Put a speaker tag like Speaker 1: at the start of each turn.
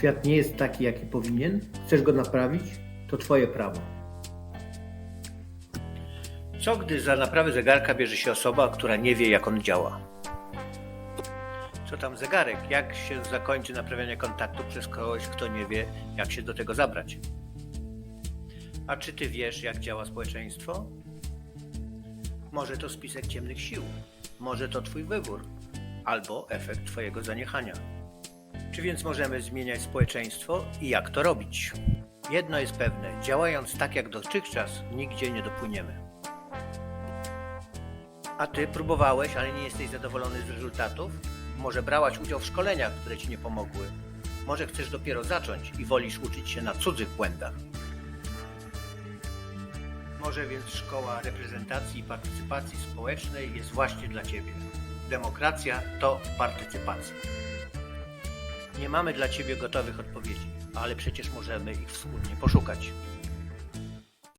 Speaker 1: Świat nie jest taki, jaki powinien. Chcesz go naprawić? To twoje prawo.
Speaker 2: Co gdy za naprawę zegarka bierze się osoba, która nie wie, jak on działa? Co tam zegarek? Jak się zakończy naprawianie kontaktu przez kogoś, kto nie wie, jak się do tego zabrać? A czy ty wiesz, jak działa społeczeństwo? Może to spisek ciemnych sił, może to twój wybór, albo efekt twojego zaniechania. Czy więc możemy zmieniać społeczeństwo i jak to robić? Jedno jest pewne, działając tak jak dotychczas, nigdzie nie dopłyniemy. A ty próbowałeś, ale nie jesteś zadowolony z rezultatów? Może brałaś udział w szkoleniach, które ci nie pomogły? Może chcesz dopiero zacząć i wolisz uczyć się na cudzych błędach? Może więc szkoła reprezentacji i partycypacji społecznej jest właśnie dla ciebie. Demokracja to partycypacja. Nie mamy dla ciebie gotowych odpowiedzi, ale przecież możemy ich wspólnie poszukać.